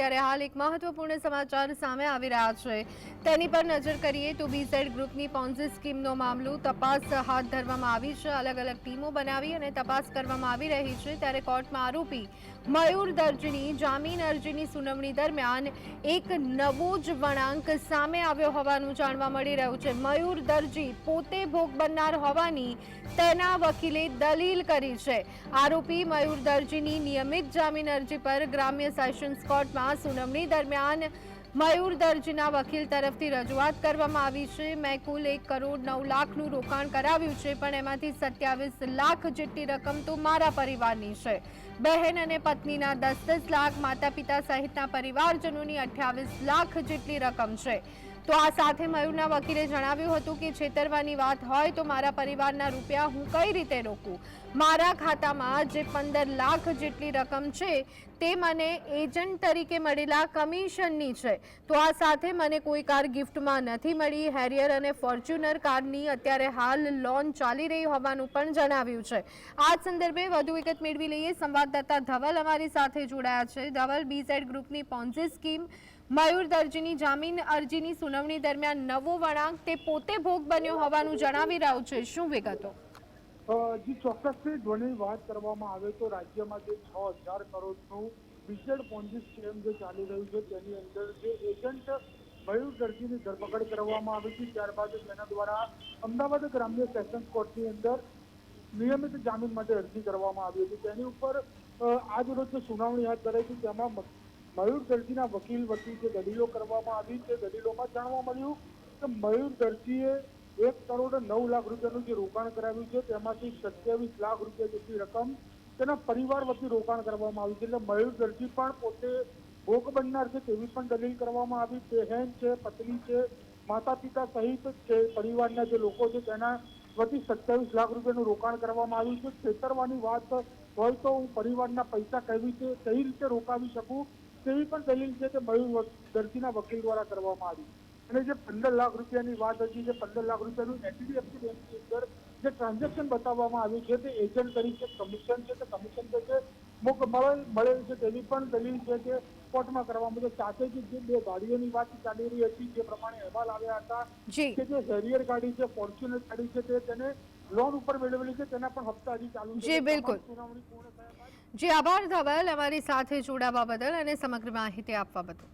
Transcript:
ત્યારે હાલ એક મહત્વપૂર્ણ સમાચાર સામે આવી રહ્યા છે. તેની પર નજર કરીએ તો બીઝેડ ગ્રુપની પોન્ઝી સ્કીમનો મામલો તપાસ હાથ ધરવામાં આવી છે. અલગ અલગ ટીમો બનાવી અને તપાસ કરવામાં આવી રહી છે. ત્યારે કોર્ટમાં આરોપી મયુર દર્જીની, જામીન અરજીની સુનાવણી દરમિયાન એક નવો જ વળાંક સામે આવ્યો હોવાનું જાણવા મળી રહ્યું છે. મયુર દરજી પોતે ભોગ બનનાર હોવાની તેના વકીલે દલીલ કરી છે. આરોપી મયુર દરજીની નિયમિત જામીન અરજી પર ગ્રામ્ય સેશન્સ કોર્ટમાં સુનાવણી દરમિયાન મયુર દરજીના વકીલ તરફથી રજૂઆત કરવામાં આવી છે. મેં કુલ એક કરોડ નવ લાખનું રોકાણ કરાવ્યું છે, પણ એમાંથી સત્યાવીસ લાખ જેટલી રકમ તો મારા પરિવારની છે. બહેન અને પત્નીના દસ દસ લાખ માતા પિતા સહિતના પરિવારજનોની અઠ્યાવીસ લાખ જેટલી રકમ છે. તો આ સાથે મયુરના વકીલે જણાવ્યું હતું કે છેતરવાની વાત હોય તો મારા પરિવારના રૂપિયા હું કઈ રીતે રોકું? મારા ખાતામાં જે પંદર લાખ જેટલી રકમ છે, તે મને એજન્ટ તરીકે મળેલા કમિશનની છે. તો આ સાથે મને કોઈ કાર ગિફ્ટમાં નથી મળી. હેરિયર અને ફોર્ચ્યુનર કારની અત્યારે હાલ લોન ચાલી રહી હોવાનું પણ જણાવ્યું છે. આ સંદર્ભે વધુ વિગત મેળવી લઈએ. સંવાદદાતા ધવલ અમારી સાથે જોડાયા છે. ધવલ બીઝેડ ગ્રુપની પોન્ઝી સ્કીમ મયુર દરજીની જામીન અરજીની સુનાવણી દરમિયાન નવો વળાંક તે પોતે ભોગ બન્યો હોવાનું જણાવી રહ્યો છે. શું વિગતો? જે, ચોક્કસ ધ્વનિ વાત કરવામાં આવે તો રાજ્યમાં જે છ હજાર કરોડનું વિશેષ પોન્જી સ્કેમ જે ચાલી રહ્યું છે, તેની અંદર જે એજન્ટ મયુર દરજીની ધરપકડ કરવામાં આવી હતી, ત્યારબાદ તેના દ્વારા અમદાવાદ ગ્રામ્ય સેશન્સ કોર્ટની અંદર નિયમિત જામીન માટે અરજી કરવામાં આવી હતી. તેની ઉપર આજ સુનાવણી હાથ ધરાઈ હતી. તેમાં મયુર દરજીના વકીલ વતી જે દલીલો કરવામાં આવી, તે દલીલોમાં જાણવા મળ્યું કે મયુર દરજીએ એક કરોડ નવ લાખ રૂપિયાનું જે રોકાણ કરાવ્યું છે, તેમાંથી સત્યાવીસ લાખ રૂપિયા જેટલી રકમ તેના પરિવાર વતી રોકાણ કરવામાં આવ્યું છે. એટલે મયુર દરજી પણ પોતે ભોગ બનનાર છે તેવી પણ દલીલ કરવામાં આવી. બહેન છે, પત્ની છે માતા પિતા સહિત છે પરિવારના જે લોકો છે તેના વતી સત્યાવીસ લાખ રૂપિયાનું રોકાણ કરવામાં આવ્યું છે. છેતરવાની વાત હોય તો હું પરિવારના પૈસા કેવી રીતે, કઈ રીતે રોકાવી શકું? તેવી પણ દલીલ છે તે મયુર દર્દીના વકીલ દ્વારા કરવામાં આવી. અને જે પંદર લાખ રૂપિયાની વાત હતી, જે પંદર લાખ રૂપિયાનું એચડીએફસી બેંકની અંદર જે ટ્રાન્ઝેક્શન બતાવવામાં આવ્યું છે, તે એજન્ટ તરીકે કમિશન છે, તે કમિશન તે મળેલ છે તેની પણ દલીલ છે કે કોર્ટમાં કરવામાં મુજબ સાથે જ જે બે ગાડીઓની વાત ચાલી રહી હતી જે પ્રમાણે અહેવાલ આવ્યા હતા કે જે હેરિયર ગાડી છે ફોર્ચ્યુનર ગાડી છે તે તેને લોન ઉપર મેળવેલી છે તેના પણ હપ્તા હજી ચાલુ છે. જી, બિલકુલ. જી આભાર ધવલ. અમારી સાથે જોડાવા બદલ અને સમગ્ર માહિતી આપવા બદલ.